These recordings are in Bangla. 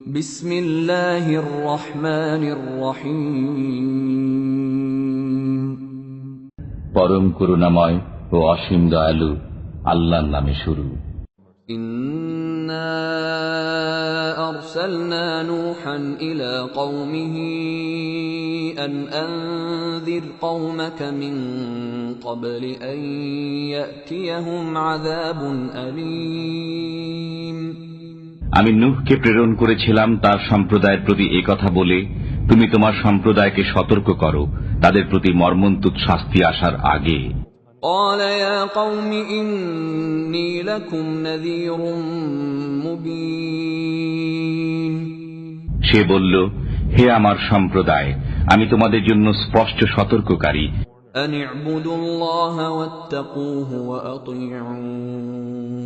بسم الله الرحمن الرحيم পরম করুণাময় ও অসীম দয়ালু আল্লাহর নামে শুরু إنا أرسلنا نوحا إلى قومه أن أنذر قومك من قبل أن يأتيهم عذاب أليم আমি নূহকে প্রেরণ করেছিলাম তার সম্প্রদায়ের প্রতি এ কথা বলে তুমি তোমার সম্প্রদায়কে সতর্ক করো তাদের প্রতি মর্মন্তুদ শাস্তি আসার আগে قال يا قوم إني لكم نذير مبين সে বলল হে আমার সম্প্রদায় আমি তোমাদের জন্য স্পষ্ট সতর্ককারী أن اعبدوا الله واتقوه وأطيعون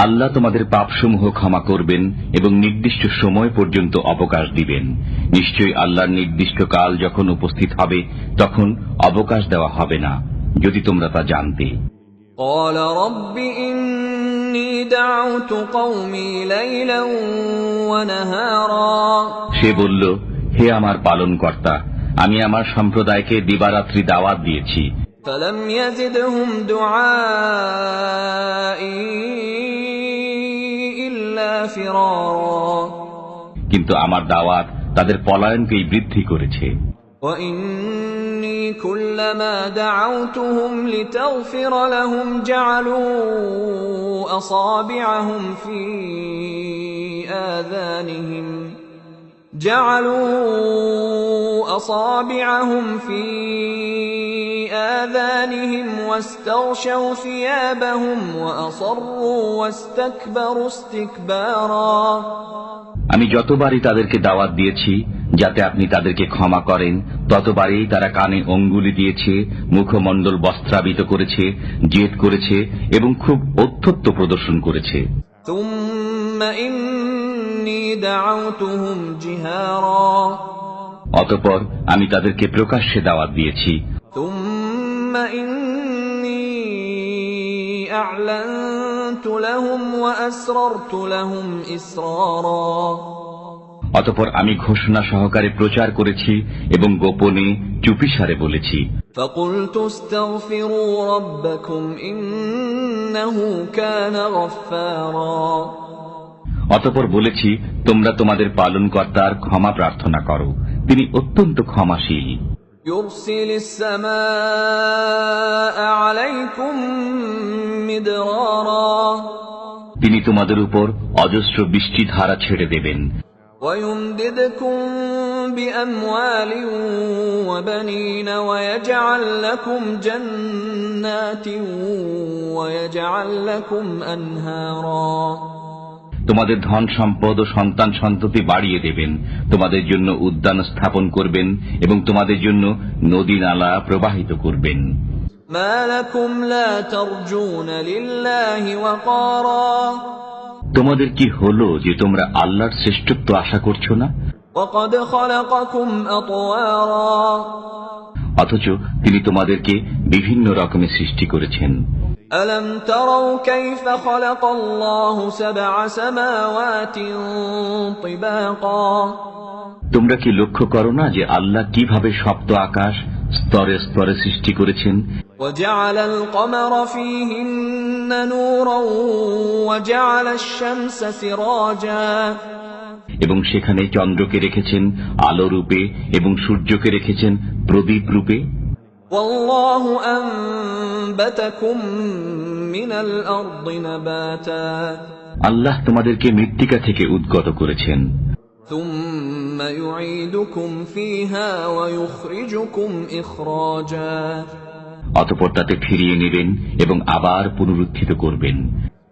আল্লাহ তোমাদের পাপসমূহ ক্ষমা করবেন এবং নির্দিষ্ট সময় পর্যন্ত অবকাশ দিবেন নিশ্চয়ই আল্লাহর নির্দিষ্ট কাল যখন উপস্থিত হবে তখন অবকাশ দেওয়া হবে না যদি তোমরা তা জানতে قال رب إني دعوت قومي ليلا ونهارا সে বলল হে আমার পালনকর্তা আমি আমার সম্প্রদায়কে দিবারাত্রি দাওয়াত দিয়েছি فلم يزدهم دعائي إلا فرارا কিন্তু আমার দাওয়াত তাদের পলায়নকেই বৃদ্ধি করেছে وإني كلما دعوتهم لتغفر لهم جعلوا أصابعهم في آذانهم جعلوا أصابعهم في آذانهم واستغشوا ثيابهم وأصروا واستكبروا استكبارا আমি যতবারই তাদেরকে দাওয়াত দিয়েছি যাতে আপনি তাদেরকে ক্ষমা করেন ততবারই তারা কানে অঙ্গুলি দিয়েছে মুখমণ্ডল বস্ত্রাবিত করেছে জেদ করেছে এবং খুব অত্যত্ব প্রদর্শন করেছে ثم إني دعوتهم جهارا অতপর আমি তাদেরকে প্রকাশ্যে দাওয়াত দিয়েছি ثم إني أعلنت لهم وأسررت لهم إسرارا অতপর আমি ঘোষণা সহকারে প্রচার করেছি এবং গোপনে চুপিসারে বলেছি فقلت استغفروا ربكم إنه كان غفارا অতপর বলেছি তোমরা তোমাদের পালনকর্তার ক্ষমা প্রার্থনা করো তিনি অত্যন্ত ক্ষমাশীল يرسل السماء عليكم مدرارا তিনি তোমাদের উপর অজস্র বৃষ্টি ধারা ছেড়ে দেবেন ويمددكم بأموال وبنين ويجعل لكم جنات ويجعل لكم أنهارا তোমাদের ধন সম্পদ ও সন্তান সন্ততি বাড়িয়ে দেবেন। তোমাদের জন্য উদ্যান স্থাপন করবেন এবং তোমাদের জন্য নদী নালা প্রবাহিত করবেন। তোমাদের কি হলো যে তোমরা আল্লাহর শ্রেষ্ঠত্ব আশা করছ না? অথচ তিনি তোমাদেরকে বিভিন্ন রকমের সৃষ্টি করেছেন ألم تروا كيف خلق الله سبع سماوات طباقا তোমরা কি লক্ষ্য করো না যে আল্লাহ কিভাবে সপ্ত আকাশ স্তরে স্তরে সৃষ্টি করেছেন وجعل القمر فيهن نورا وجعل الشمس سراجا এবং সেখানে চন্দ্রকে রেখেছেন আলো রূপে এবং সূর্যকে রেখেছেন প্রদীপ রূপে। আল্লাহ তোমাদেরকে মৃত্তিকা থেকে উদ্গত করেছেন। অতপর তাতে ফিরিয়ে নেবেন এবং আবার পুনরুত্থিত করবেন।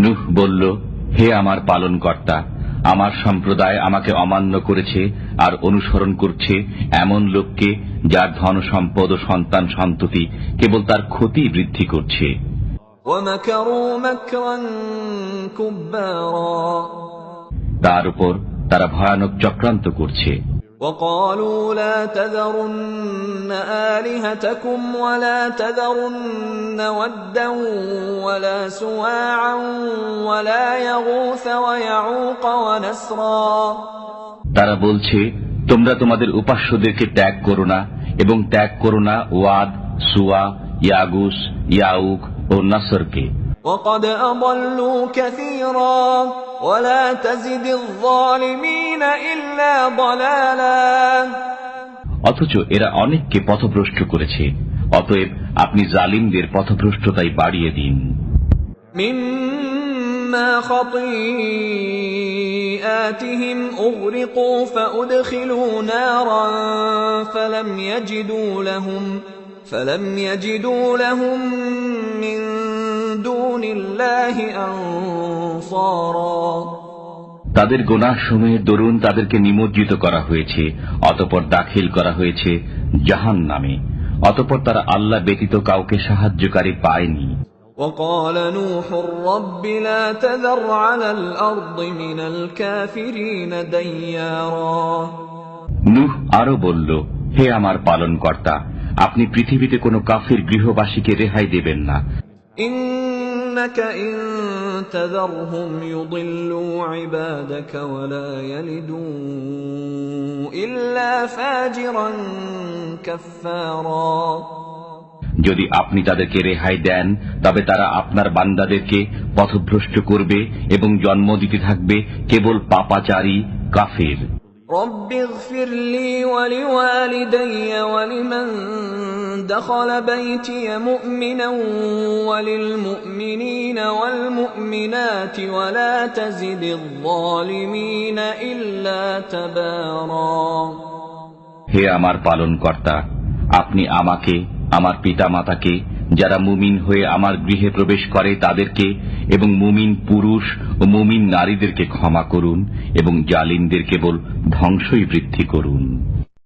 নুহ বলল হে আমার পালন কর্তা আমার সম্প্রদায় আমাকে অমান্য করেছে আর অনুসরণ করছে এমন লোককে যার ধন সম্পদ ও সন্তান সন্ততি কেবল তার ক্ষতি বৃদ্ধি করছে। তার উপর তারা ভয়ানক চক্রান্ত করছে। وقالوا لا تذرن آلهتكم ولا تذرن ودا ولا سواعا ولا يغوث ويعوق ونسرا তারা বলছে তোমরা তোমাদের উপাস্যদেরকে ত্যাগ করো না এবং ত্যাগ করো না ওয়াদ সুয়া ইয়াগুস ইয়াউক ও নাসরকে وقد أضلوا كثيرا ولا تزد الظالمين إلا ضلالا অথচ এরা অনেককে পথভ্রষ্ট করেছে অতএব আপনি জালিমদের পথভ্রষ্টতাই বাড়িয়ে দিন مما خطيئاتهم أغرقوا فأدخلوا نارا فلم يجدوا لهم فلم يجدوا لهم من دون الله أنصارا তাদের গোনাহ সমূহের দরুন তাদেরকে নিমজ্জিত করা হয়েছে অতপর দাখিল করা হয়েছে জাহান নামে অতপর তারা আল্লাহ ব্যতীত কাউকে সাহায্যকারী পায়নি وقال نوح رب لا تذر على الأرض من الكافرين ديارا নুহ আরো বলল হে আমার পালনকর্তা আপনি পৃথিবীতে কোনো কাফির গৃহবাসীকে রেহাই দেবেন না إنك إن تذرهم يضلوا عبادك ولا يلدوا إلا فاجرا كفارا যদি আপনি তাদেরকে রেহাই দেন তবে তারা আপনার বান্দাদেরকে পথভ্রষ্ট করবে এবং জন্ম দিতে থাকবে কেবল পাপাচারী কাফের رب اغفر لي ولوالدي ولمن دخل بيتي مؤمنا وللمؤمنين والمؤمنات ولا تزد الظالمين إلا تبارا হে আমার পালনকর্তা আপনি আমাকে আমার পিতামাতাকে যারা মুমিন হয়ে আমার গৃহে প্রবেশ করে তাদেরকে এবং মুমিন পুরুষ ও মুমিন নারীদেরকে ক্ষমা করুন এবং জালিমদের কেবল ধ্বংসই বৃদ্ধি করুন